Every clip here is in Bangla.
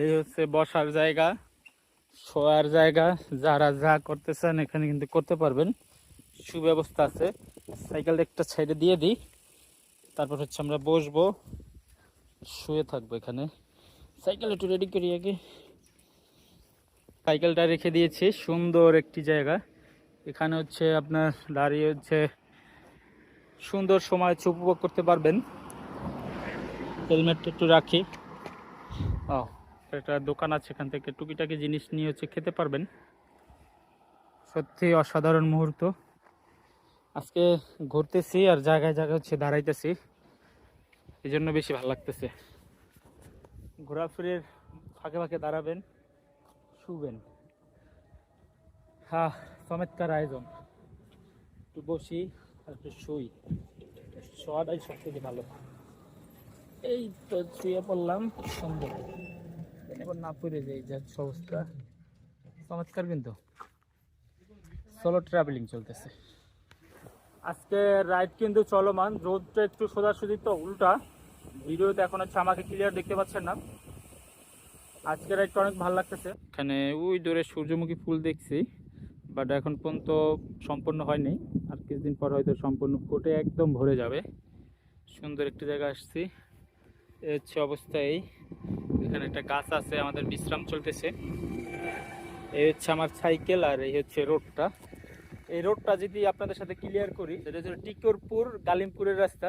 এই হচ্ছে বসার জায়গা, শোয়ার জায়গা, যারা যা করতে চান এখানে কিন্তু করতে পারবেন। সুব্যবস্থা আছে। সাইকেলটা একটা সাইডে দিয়ে দিই। তারপর হচ্ছে আমরা বসবো, শুয়ে থাকব এখানে। সাইকেল একটু রেডি করি আগে। সাইকেলটা রেখে দিয়েছি, সুন্দর একটি জায়গা। এখানে হচ্ছে আপনার দাঁড়িয়ে হচ্ছে সুন্দর সময় উপভোগ করতে পারবেন। হেলমেটটা একটু রাখি। ও একটা দোকান আছে এখান থেকে টুকিটাকি জিনিস নিয়ে হচ্ছে খেতে পারবেন। সত্যি অসাধারণ মুহূর্ত। আজকে ঘুরতেছি আর জায়গায় জায়গায় হচ্ছে দাঁড়াইতেছি। এই জন্য বেশি ভালো লাগতেছে। ঘোরাফেরের ফাঁকে ফাঁকে দাঁড়াবেন, শুবেন। হ্যাঁ চমৎকার আয়োজন। একটু বসি আর একটু শুই। শোয়াটাই সব থেকে ভালো। এই তো শুয়ে পড়লাম সুন্দর এবার না পড়ে যাই যা অবস্থা। চমৎকার কিন্তু। সোলো ট্রাভেলিং চলতেছে। আজকে রাইড কিন্তু চলমান। রোদটা একটু সোজাসুজি তো উল্টা। ভিডিওতে এখন হচ্ছে আমাকে ক্লিয়ার দেখতে পাচ্ছেন না। আজকে রাইডটা অনেক ভালো লাগতেছে। এখানে ওই দূরে সূর্যমুখী ফুল দেখছি বাট এখন পর্যন্ত সম্পূর্ণ হয়নি। আর কিছুদিন পর হয়তো সম্পূর্ণ ফুটে একদম ভরে যাবে। সুন্দর একটি জায়গা আসছি। হচ্ছে অবস্থা এই এখানে একটা গাছ আছে আমাদের বিশ্রাম চলতেছে। এই হচ্ছে আমার সাইকেল আর এই হচ্ছে রোডটা। এই রোডটা যদি আপনাদের সাথে ক্লিয়ার করি সেটা হচ্ছে টিকরপুর গালিমপুরের রাস্তা।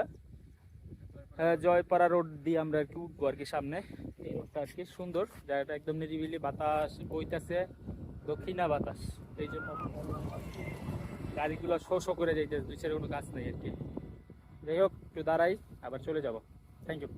হ্যাঁ, জয়পাড়া রোড দিয়ে আমরা আর কি উঠবো আর কি সামনে। এই রোডটা আর কি সুন্দর জায়গাটা একদম নিরিবিলি বাতাস বইতেছে দক্ষিণা বাতাস। এই জন্য গাড়িগুলো শো শো করে যাইতেছে দুই কোনো গাছ নেই আর কি। যাই হোক একটু দাঁড়াই আবার চলে যাব। Thank you